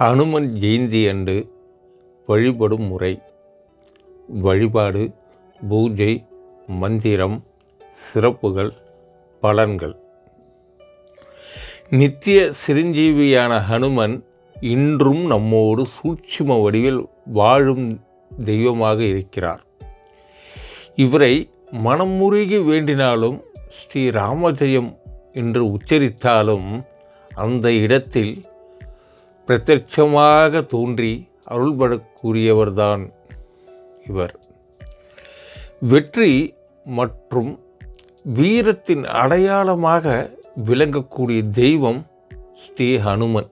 ஹனுமன் ஜெயந்தி அன்று வழிபடும் முறை. வழிபாடு பூஜை மந்திரம் சிறப்புகள் பலன்கள். நித்திய சிரஞ்சீவியான ஹனுமன் இன்றும் நம்மோடு சூட்சும வடிவில் வாழும் தெய்வமாக இருக்கிறார். இவரை மனமுருகி வேண்டினாலும் ஸ்ரீ ராமஜெயம் என்று உச்சரித்தாலும் அந்த இடத்தில் பிரத்யட்சமாக தோன்றி அருள்படக்கூடியவர்தான் இவர். வெற்றி மற்றும் வீரத்தின் அடையாளமாக விளங்கக்கூடிய தெய்வம் ஸ்ரீ ஹனுமன்.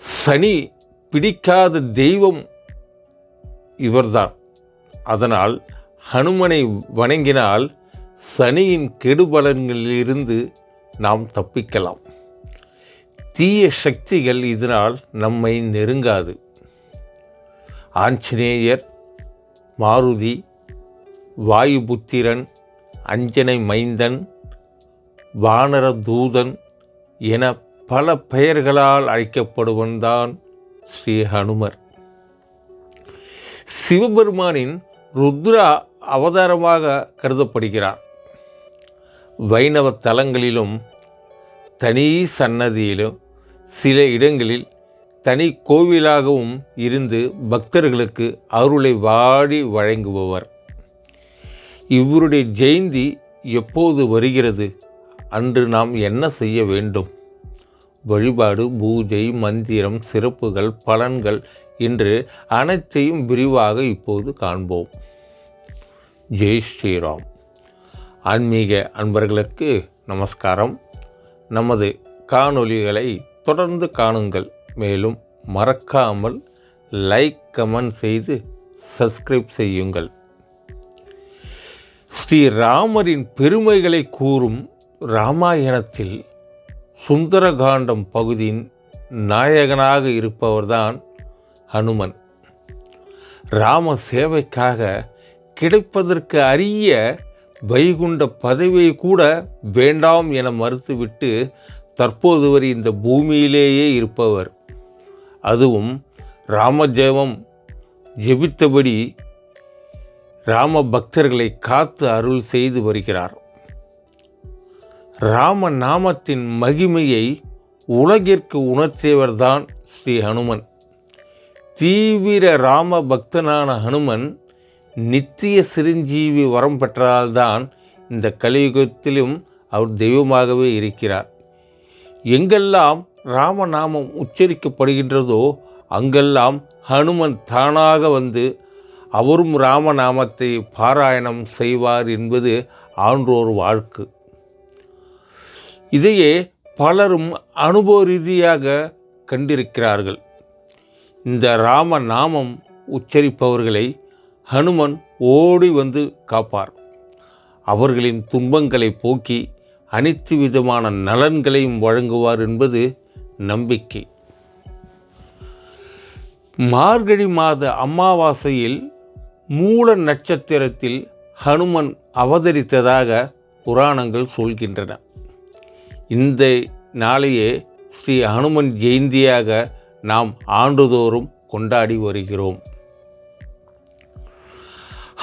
சனி பிடிக்காத தெய்வம் இவர்தான். அதனால் ஹனுமனை வணங்கினால் சனியின் கெடுபலன்களிலிருந்து நாம் தப்பிக்கலாம். தீய சக்திகள் இதனால் நம்மை நெருங்காது. ஆஞ்சநேயர் மாருதி வாயுபுத்திரன் அஞ்சனை மைந்தன் வானர தூதன் என பல பெயர்களால் அழைக்கப்படுவன்தான் ஸ்ரீ ஹனுமர். சிவபெருமானின் ருத்ரா அவதாரமாக கருதப்படுகிறார். வைணவ தலங்களிலும் தனி சன்னதியிலும் சில இடங்களில் தனி கோவிலாகவும் இருந்து பக்தர்களுக்கு அருளை வாடி வழங்குபவர். இவருடைய ஜெயந்தி எப்போது வருகிறது? அன்று நாம் என்ன செய்ய வேண்டும்? வழிபாடு பூஜை மந்திரம் சிறப்புகள் பலன்கள் என்று அனைத்தையும் விரிவாக இப்போது காண்போம். ஜெய் ஸ்ரீராம். ஆன்மீக அன்பர்களுக்கு நமஸ்காரம். நமது காணொளிகளை தொடர்ந்து காணுங்கள். மேலும் மறக்காமல் லைக் கமெண்ட் செய்து சப்ஸ்கிரைப் செய்யுங்கள். ஸ்ரீராமரின் பெருமைகளை கூறும் ராமாயணத்தில் சுந்தரகாண்டம் பகுதியின் நாயகனாக இருப்பவர்தான் ஹனுமன். ராம சேவைக்காக கிடைப்பதற்கு அரிய வைகுண்ட பதவியை கூட வேண்டாம் என மறுத்துவிட்டு தற்போது வரை இந்த பூமியிலேயே இருப்பவர். அதுவும் ராமஜெபம் ஜெபித்தபடி ராம பக்தர்களை காத்து அருள் செய்து வருகிறார். ராம நாமத்தின் மகிமையை உலகிற்கு உணர்த்தியவர்தான் ஸ்ரீ ஹனுமன். தீவிர ராம பக்தனான ஹனுமன் நித்திய சிரஞ்சீவி வரம் பெற்றால்தான் இந்த கலியுகத்திலும் அவர் தெய்வமாகவே இருக்கிறார். எங்கெல்லாம் ராமநாமம் உச்சரிக்கப்படுகின்றதோ அங்கெல்லாம் ஹனுமன் தானாக வந்து அவரும் ராமநாமத்தை பாராயணம் செய்வார் என்பது ஆன்றோர் வாழ்க்கு. இதையே பலரும் அனுபவ ரீதியாக கண்டிருக்கிறார்கள். இந்த ராம நாமம் உச்சரிப்பவர்களை ஹனுமன் ஓடி வந்து காப்பார். அவர்களின் துன்பங்களை போக்கி அனைத்து விதமான நலன்களையும் வழங்குவார் என்பது நம்பிக்கை. மார்கழி மாத அமாவாசையில் மூல நட்சத்திரத்தில் ஹனுமன் அவதரித்ததாக புராணங்கள் சொல்கின்றன. இந்த நாளையே ஸ்ரீ ஹனுமன் ஜெயந்தியாக நாம் ஆண்டுதோறும் கொண்டாடி வருகிறோம்.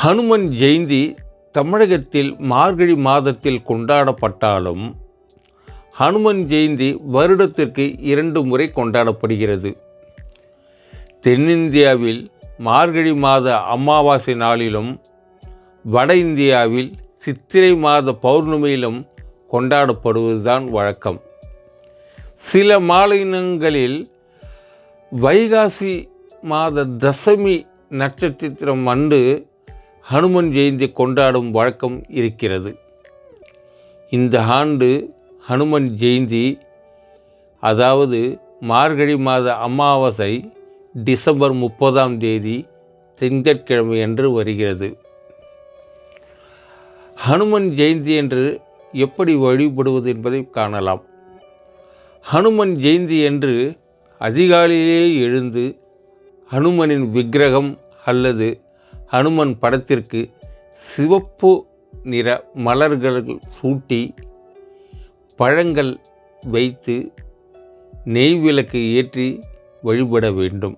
ஹனுமன் ஜெயந்தி தமிழகத்தில் மார்கழி மாதத்தில் கொண்டாடப்பட்டாலும் ஹனுமன் ஜெயந்தி வருடத்திற்கு இரண்டு முறை கொண்டாடப்படுகிறது. தென்னிந்தியாவில் மார்கழி மாத அமாவாசை நாளிலும் வட இந்தியாவில் சித்திரை மாத பௌர்ணமியிலும் கொண்டாடப்படுவதுதான் வழக்கம். சில மாநிலங்களில் வைகாசி மாத தசமி நட்சத்திரம் அன்று ஹனுமன் ஜெயந்தி கொண்டாடும் வழக்கம் இருக்கிறது. இந்த ஆண்டு ஹனுமன் ஜெயந்தி அதாவது மார்கழி மாத அமாவாசை டிசம்பர் முப்பதாம் தேதி திங்கட்கிழமை என்று வருகிறது. ஹனுமன் ஜெயந்தி என்று எப்படி வழிபடுவது என்பதை காணலாம். ஹனுமன் ஜெயந்தி என்று அதிகாலையிலே எழுந்து ஹனுமனின் விக்கிரகம் அல்லது ஹனுமன் படத்திற்கு சிவப்பு நிற மலர்கள் சூட்டி பழங்கள் வைத்து நெய் விளக்கு ஏற்றி வழிபட வேண்டும்.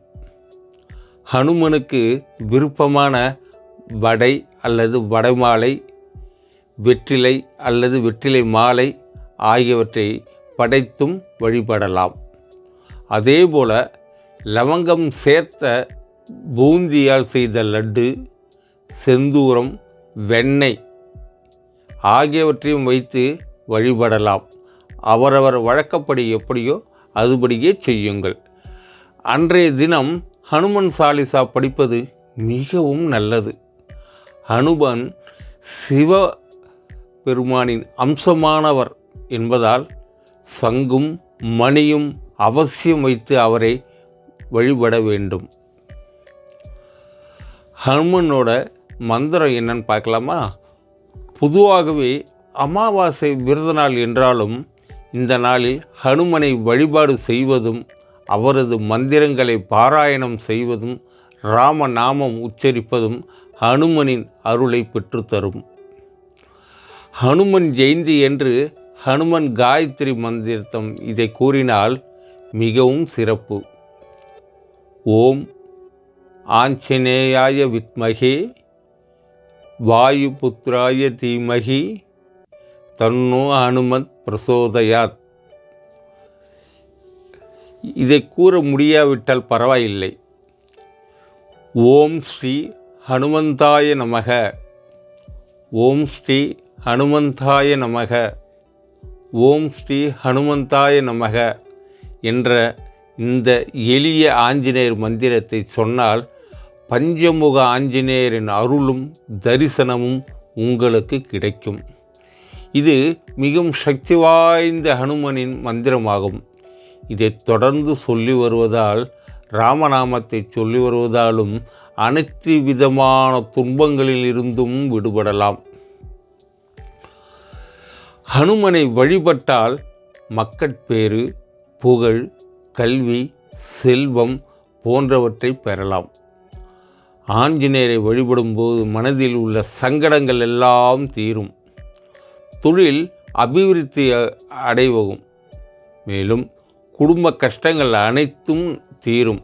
ஹனுமனுக்கு விருப்பமான வடை அல்லது வடைமாலை வெற்றிலை அல்லது வெற்றிலை மாலை ஆகியவற்றை படைத்தும் வழிபடலாம். அதேபோல லவங்கம் சேர்த்த பூந்தியால் செய்த லட்டு செந்தூரம் வெண்ணெய் ஆகியவற்றையும் வைத்து வழிபடலாம். அவரவர் வழக்கப்படி எப்படியோ அதுபடியே செய்யுங்கள். அன்றைய தினம் ஹனுமன் சாலிசா படிப்பது மிகவும் நல்லது. ஹனுமன் சிவ பெருமானின் அம்சமானவர் என்பதால் சங்கும் மணியும் அவசியம் வைத்து அவரை வழிபட வேண்டும். ஹனுமனோட மந்திரம் என்னன்னு பார்க்கலாமா? பொதுவாகவே அமாவாசை விரத நாள் என்றாலும் இந்த நாளில் ஹனுமனை வழிபாடு செய்வதும் அவரது மந்திரங்களை பாராயணம் செய்வதும் ராம நாமம் உச்சரிப்பதும் ஹனுமனின் அருளை பெற்றுத்தரும். ஹனுமன் ஜெயந்தி என்று ஹனுமன் காயத்ரி மந்திரத்தம் இதை கூறினால் மிகவும் சிறப்பு. ஓம் ஆஞ்சநேயாய வித்மகே வாயுபுத்ராய தீமகி தன்னோ ஹனுமத் பிரசோதயாத். இதை கூற முடியாவிட்டால் பரவாயில்லை. ஓம் ஸ்ரீ ஹனுமந்தாய நமக. ஓம் ஸ்ரீ ஹனுமந்தாய நமக. ஓம் ஸ்ரீ ஹனுமந்தாய நமக என்ற இந்த எளிய ஆஞ்சநேயர் மந்திரத்தை சொன்னால் பஞ்சமுக ஆஞ்சநேயரின் அருளும் தரிசனமும் உங்களுக்கு கிடைக்கும். இது மிகவும் சக்தி வாய்ந்த ஹனுமனின் மந்திரமாகும். இதை தொடர்ந்து சொல்லி வருவதால் ராமநாமத்தை சொல்லி வருவதாலும் அனைத்து விதமான துன்பங்களில் இருந்தும் விடுபடலாம். ஹனுமனை வழிபட்டால் மக்கட்பேறு புகழ் கல்வி செல்வம் போன்றவற்றை பெறலாம். ஆஞ்சநேயரை வழிபடும்போது மனதில் உள்ள சங்கடங்கள் எல்லாம் தீரும். தொழில் அபிவிருத்தி அடைவகும். மேலும் குடும்ப கஷ்டங்கள் அனைத்தும் தீரும்.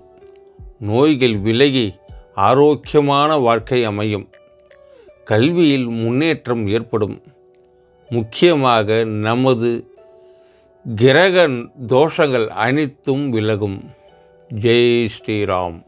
நோய்கள் விலகி ஆரோக்கியமான வாழ்க்கை அமையும். கல்வியில் முன்னேற்றம் ஏற்படும். முக்கியமாக நமது கிரக தோஷங்கள் அனைத்தும் விலகும். ஜெய் ஸ்ரீராம்.